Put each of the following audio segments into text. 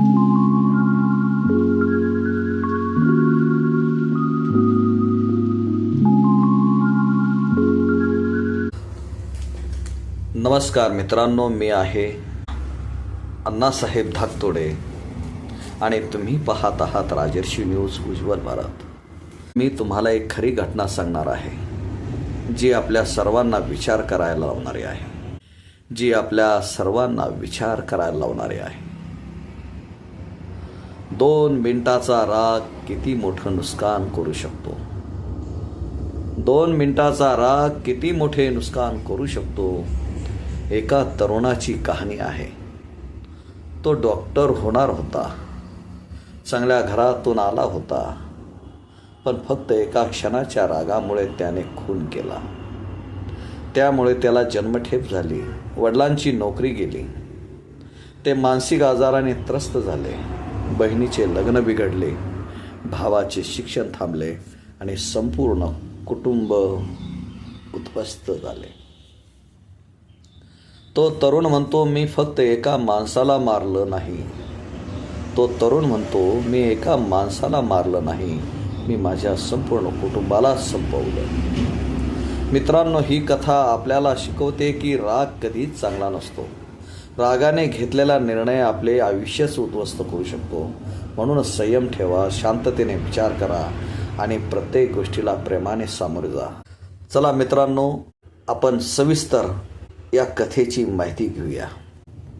नमस्कार मित्रांनो मी आहे अण्णासाहेब धाकतोडे आणि तुम्ही पाहत आहात राजर्षी न्यूज उज्ज्वल भारत. मी तुम्हाला एक खरी घटना सांगणार आहे जी आपल्या सर्वांना विचार करायला लावणारी आहे. जी आपल्या सर्वांना विचार करायला लावणारी आहे. दोन मिनिटाचा राग किती मोठं नुकसान करू शकतो? दोन मिनिटाचा राग किती मोठे नुकसान करू शकतो? एका तरुणाची कहाणी आहे. तो डॉक्टर होणार होता. चांगल्या घरातून आला होता. पण फक्त एका क्षणाच्या रागामुळे त्याने खून केला. त्यामुळे त्याला जन्मठेप झाली. वडिलांची नोकरी गेली. ते मानसिक आजाराने त्रस्त झाले. बहिणीचे लग्न बिघडले भावाचे शिक्षण थांबले आणि संपूर्ण कुटुंब उद्ध्वस्त झाले. तो तरुण म्हणतो मी फक्त एका माणसाला मारलं नाही. तो तरुण म्हणतो मी एका माणसाला मारलं नाही. मी माझ्या संपूर्ण कुटुंबाला संपवलं. मित्रांनो ही कथा आपल्याला शिकवते की राग कधीच चांगला नसतो. रागाने घेतलेला निर्णय आपले आयुष्यच उद्ध्वस्त करू शकतो. म्हणून संयम ठेवा शांततेने विचार करा आणि प्रत्येक गोष्टीला प्रेमाने सामोरे जा. चला मित्रांनो आपण सविस्तर या कथेची माहिती घेऊया.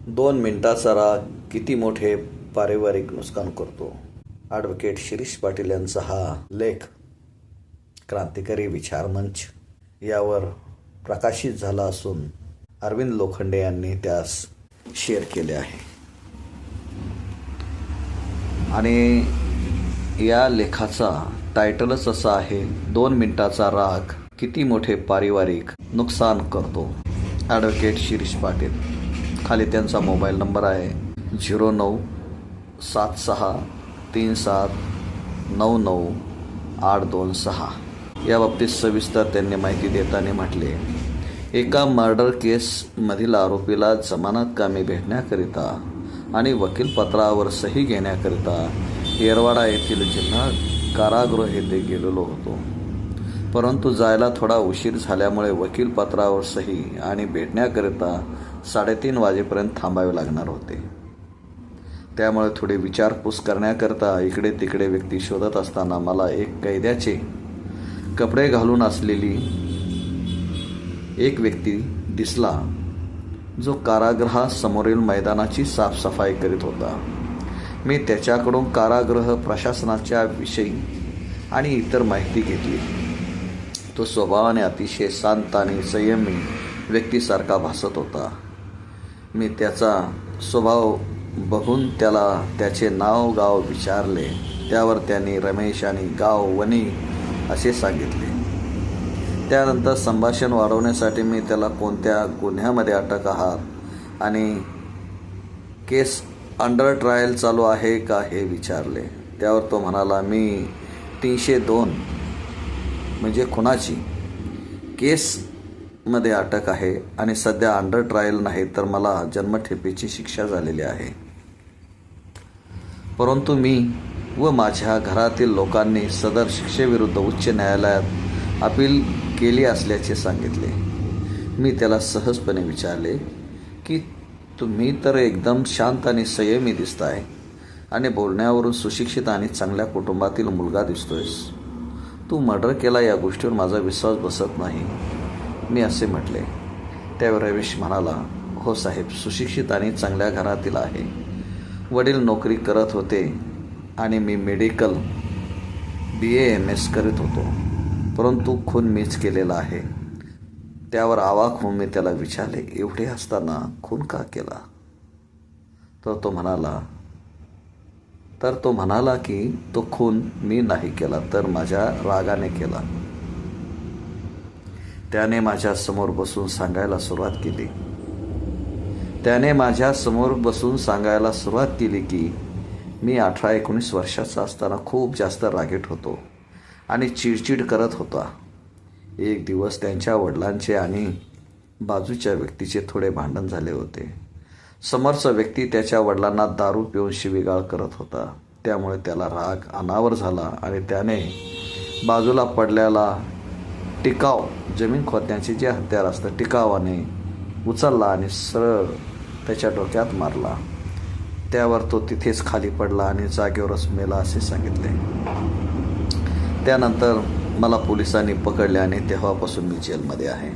दोन मिनिटाचा राग किती मोठे पारिवारिक नुकसान करतो. ॲडव्होकेट शिरीष पाटील यांचा हा लेख क्रांतिकारी विचारमंच यावर प्रकाशित झाला असून अरविंद लोखंडे यांनी त्यास शेअर केले आहे. आणि या लेखाचा टायटलच असा आहे दोन मिनिटाचा राग किती मोठे पारिवारिक नुकसान करतो. ॲडव्होकेट शिरीष पाटील. खाली त्यांचा मोबाईल नंबर आहे झिरो नऊ सात सहा तीन सात नऊ नऊ आठ दोन सहा. याबाबतीत सविस्तर त्यांनी माहिती देताना म्हटले. एका मर्डर केसमधील आरोपीला जमानत कामी भेटण्याकरिता आणि वकीलपत्रावर सही घेण्याकरिता येरवाडा येथील जिल्हा कारागृह येथे गेलेलो होतो. परंतु जायला थोडा उशीर झाल्यामुळे वकीलपत्रावर सही आणि भेटण्याकरिता साडेतीन वाजेपर्यंत थांबावे लागणार होते. त्यामुळे थोडी विचारपूस करण्याकरता इकडे तिकडे व्यक्ती शोधत असताना मला एक कैद्याचे कपडे घालून असलेली एक व्यक्ती दिसला जो कारागृहासमोरील मैदानाची साफसफाई करीत होता. मी त्याच्याकडून कारागृह प्रशासनाच्या विषयी आणि इतर माहिती घेतली. तो स्वभावाने अतिशय शांत आणि संयमी व्यक्तीसारखा भासत होता. मी त्याचा स्वभाव बघून त्याला त्याचे नाव गाव विचारले. त्यावर त्यांनी रमेश आणि गाव वनी असे सांगितले. त्यानंतर संभाषण वाढवण्यासाठी मी त्याला कोणत्या गुन्ह्यामध्ये अटक आहात? आणि केस अंडर ट्रायल चालू आहे का हे विचारले. त्यावर तो म्हणाला मी तीनशे दोन म्हणजे खुनाची केसमध्ये अटक आहे आणि सध्या अंडर ट्रायल नाही तर मला जन्मठेपेची शिक्षा झालेली आहे. परंतु मी व माझ्या घरातील लोकांनी सदर शिक्षेविरुद्ध उच्च न्यायालयात अपील केली असल्याचे सांगितले. मी त्याला सहजपणे विचारले की तुम्ही तर एकदम शांत आणि संयमी दिसताय आणि बोलण्यावरून सुशिक्षित आणि चांगल्या कुटुंबातील मुलगा दिसतोयस. तू मर्डर केला या गोष्टीवर माझा विश्वास बसत नाही. मी असे म्हटले. त्यावर रमेश म्हणाला हो साहेब सुशिक्षित आणि चांगल्या घरातील आहे. वडील नोकरी करत होते आणि मी medical B A M S करीत होतो. परंतु खून मीच केलेला आहे. त्यावर आवाक होऊन मी त्याला विचारले एवढे असताना खून का केला? तर तो म्हणाला तर तो म्हणाला की तो खून मी नाही केला तर माझ्या रागाने केला. त्याने माझ्यासमोर बसून सांगायला सुरुवात केली. त्याने माझ्यासमोर बसून सांगायला सुरुवात केली की मी अठरा एकोणीस वर्षाचा असताना खूप जास्त रागीट होतो. आणि चिडचिड करत होता. एक दिवस त्यांच्या वडिलांचे आणि बाजूच्या व्यक्तीचे थोडे भांडण झाले होते. समोरचा व्यक्ती त्याच्या वडिलांना दारू पिऊन शिवीगाळ करत होता. त्यामुळे त्याला राग अनावर झाला आणि त्याने बाजूला पडलेला टिकाव जमीन खोदण्याचे जे हत्यार असतं टिकावाने उचलला आणि सरळ त्याच्या डोक्यात मारला. त्यावर तो तिथेच खाली पडला आणि जागेवरच मेला असे सांगितले. त्यानंतर मला पोलिसांनी पकडले आणि तेव्हापासून मी जेलमध्ये आहे.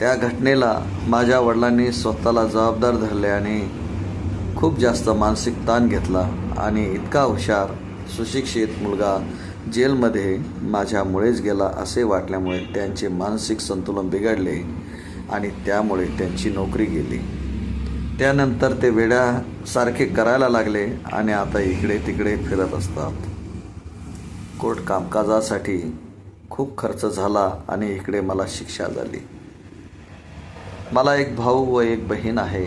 त्या घटनेला माझ्या वडिलांनी स्वतःला जबाबदार धरले आणि खूप जास्त मानसिक ताण घेतला आणि इतका हुशार सुशिक्षित मुलगा जेलमध्ये माझ्यामुळेच गेला असे वाटल्यामुळे त्यांचे मानसिक संतुलन बिघडले आणि त्यामुळे त्यांची नोकरी गेली. त्यानंतर ते वेड्यासारखे करायला लागले आणि आता इकडे तिकडे फिरत असतात. कोर्ट कामकाजासाठी खूप खर्च झाला आणि इकडे मला शिक्षा झाली. मला एक भाऊ व एक बहीण आहे.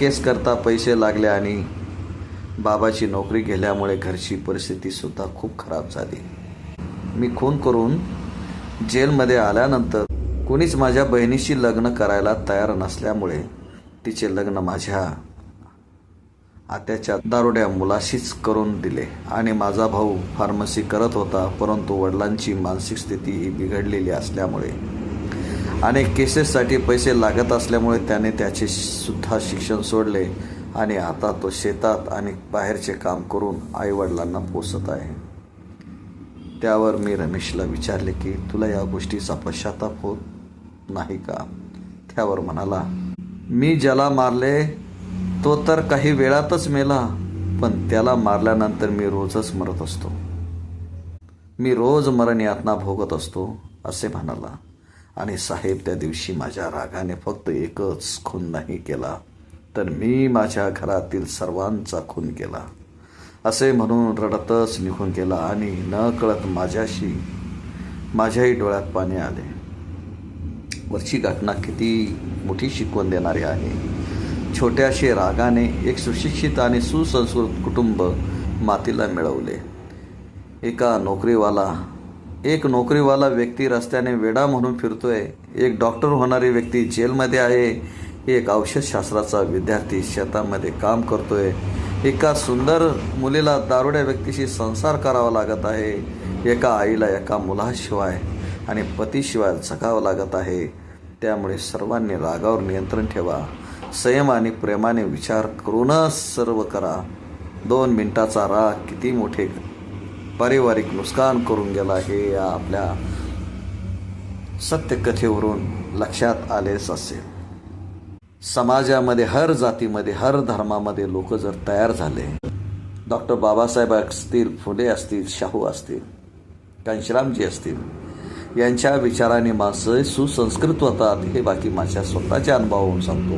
केस करता पैसे लागले आणि बाबाची नोकरी गेल्यामुळे घरची परिस्थितीसुद्धा खूप खराब झाली. मी खून करून जेलमध्ये आल्यानंतर कुणीच माझ्या बहिणीशी लग्न करायला तयार नसल्यामुळे तिचे लग्न माझ्या आत्याच्या दारुड्या मुलाशीच करून दिले. आणि माझा भाऊ फार्मसी करत होता परंतु वडिलांची मानसिक स्थिती ही बिघडलेली असल्यामुळे. अनेक केसेससाठी पैसे लागत असल्यामुळे त्याने त्याचे सुद्धा शिक्षण सोडले आणि आता तो शेतात आणि बाहेरचे काम करून आईवडिलांना पोसत आहे. त्यावर मी रमेशला विचारले की तुला या गोष्टीचा पश्चाताप होत नाही का? त्यावर म्हणाला मी ज्याला मारले तो तर काही वेळातच मेला पण त्याला मारल्यानंतर मी रोजच मरत असतो. मी रोज मरण यातना भोगत असतो असे म्हणाला. आणि साहेब त्या दिवशी माझ्या रागाने फक्त एकच खून नाही केला तर मी माझ्या घरातील सर्वांचा खून केला. असे म्हणून रडतच निघून गेला आणि न कळत माझ्याशी माझ्याही डोळ्यात पाणी आले. वरची घटना किती मोठी शिकवण देणारी आहे. छोट्याशे रागाने एक सुशिक्षित आणि सुसंस्कृत कुटुंब मातीला मिळवले. एका नोकरीवाला एक नोकरीवाला व्यक्ती रस्त्याने वेडा म्हणून फिरतोय एक डॉक्टर होणारी व्यक्ती जेलमध्ये आहे एक औषधशास्त्राचा विद्यार्थी शेतामध्ये काम करतोय एका सुंदर मुलीला दारुड्या व्यक्तीशी संसार करावा लागत आहे एका आईला एका मुलाशिवाय आणि पतीशिवाय जगावं लागत आहे त्यामुळे सर्वांनी रागावर नियंत्रण ठेवा. संयम आणि प्रेमाने विचार करूनच सर्व करा. दोन मिनटाचा राग किती मोठे पारिवारिक नुकसान करून गेला हे या आपल्या सत्यकथेवरून लक्षात आलेच असेल. समाजामध्ये हर जातीमध्ये हर धर्मामध्ये लोक जर तयार झाले डॉक्टर बाबासाहेब असतील फुले असतील शाहू असतील घनश्यामजी असतील यांच्या विचाराने माणसं सुसंस्कृत होतात हे बाकी माझ्या स्वतःच्या अनुभवावरून सांगतो.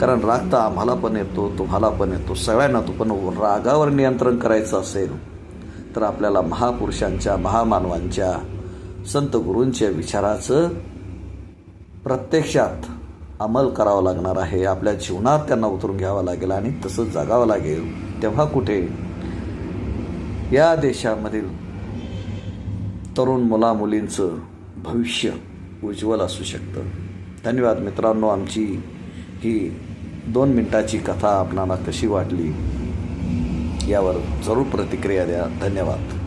कारण राग तर आम्हाला पण येतो तुम्हाला पण येतो. सगळ्यांना तो पण रागावर नियंत्रण करायचं असेल तर आपल्याला महापुरुषांच्या महामानवांच्या संत गुरूंच्या विचाराचं प्रत्यक्षात अंमल करावा लागणार आहे. आपल्या जीवनात त्यांना उतरून घ्यावं लागेल आणि तसं जगावं लागेल. तेव्हा कुठे? या देशामधील तरुण मुलामुलींचं भविष्य उज्ज्वल असू शकतं. धन्यवाद मित्रांनो आमची ही दोन मिनटाची कथा आपणाला कशी वाटली यावर जरूर प्रतिक्रिया द्या. धन्यवाद.